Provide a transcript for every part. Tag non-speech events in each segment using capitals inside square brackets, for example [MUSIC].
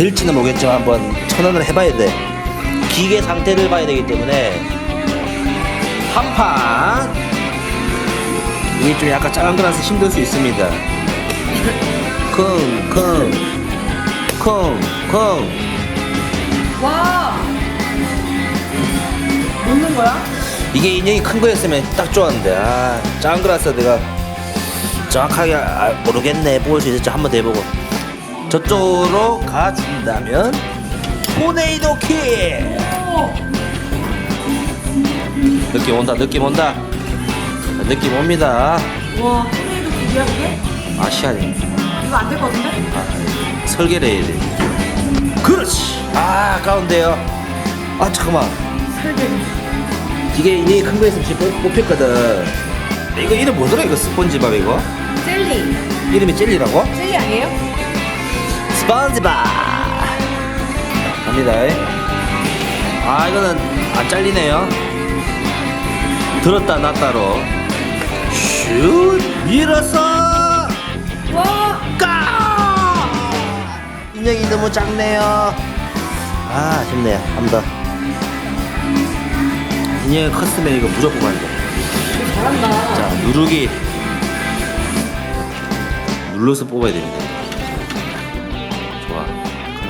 될지는 모르겠지만 한번 천원을 해봐야 돼. 기계 상태를 봐야 되기 때문에 한 판. 이게 좀 약간 작은 거라서 힘들 수 있습니다. 쿵, 쿵, 쿵, 쿵. 와. 먹는 거야? 이게 인형이 큰 거였으면 딱 좋았는데 아 작은 거라서 내가 정확하게 아, 모르겠네 볼수 있을지 한번 더 해보고 저쪽으로 가준다면 토네이도 킥 오. 느낌 온다 느낌 온다 느낌 옵니다 와. 토네이도 기계야 그게? 아시아니 이거 안 될 것 같은데? 아, 설계를 해야 돼 그렇지 아 아까운데요 아 잠깐만 설계. 이게 인형이 큰 거였으면 지금 뽑- 뽑혔거든 이거 이름 뭐더라 이거 스펀지밥 이거 젤리. 이름이 젤리라고? 젤리 아니에요? 스펀지밥. 갑니다. 아 이거는 안 잘리네요. 들었다 놨다로. 슛! 밀어서 와. 까 인형이 너무 작네요. 아 아쉽네요. 한 번 더. 인형이 컸으면 이거 무조건 간다 잘한다. 자 누르기. 눌러서 뽑아야 됩니다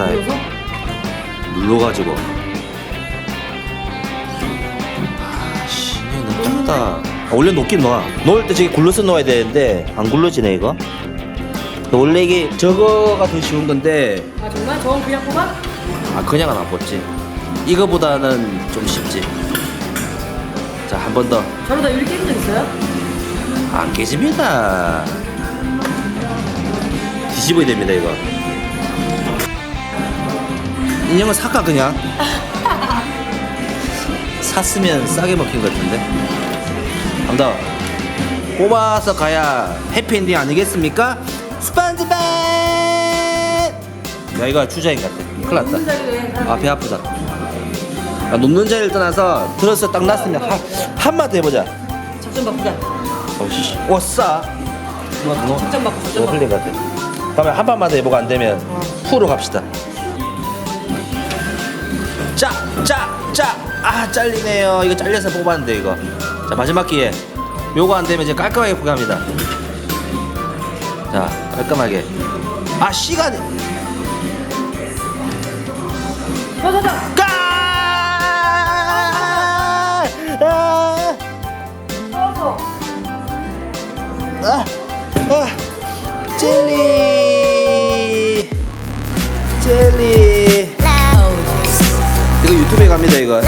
하나 그래서? 눌러가지고. 아씨 작다. 아, 원래 녹긴 놓아. 놓을 때 저기 굴러서 놓아야 되는데 안 굴러지네 이거? 원래 이게 저거가 더 쉬운 건데. 아 정말? 저건 그냥 뽑아? 아 그냥은 안 뽑지. 이거보다는 좀 쉽지. 자 한 번 더. 안 저러다 이렇게 해본 적 있어요? 깨집니다. 뒤집어야 됩니다 이거 인형은 사까 그냥? [LAUGHS] 샀으면 싸게 먹힌 것 같은데. 더 뽑아서 가야 해피엔딩 아니겠습니까? 스펀지밥 야 이거 주자인 것 같아. 큰일 났다. 아 배 아프다. 야, 높는 자리를 떠나서 들어서 딱 놨으면 한, 한마디 해보자. 작전 바꾸자. 어씨 워싸. 뭐, 뭐, 작전 바꾸 작전 뭐. 흘린 것 같아. 다음에 한 번만 더 해보고 안 되면 프로 갑시다 짜짜짜아 잘리네요 이거 잘려서 뽑았는데 이거 자 마지막 기회 요거 안 되면 이제 깔끔하게 포기합니다 자 깔끔하게 아 시간이 자자자. 까 아! 넣어서. 아, 아, 젤리, 젤리. 갑니다 이거.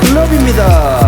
클럽입니다.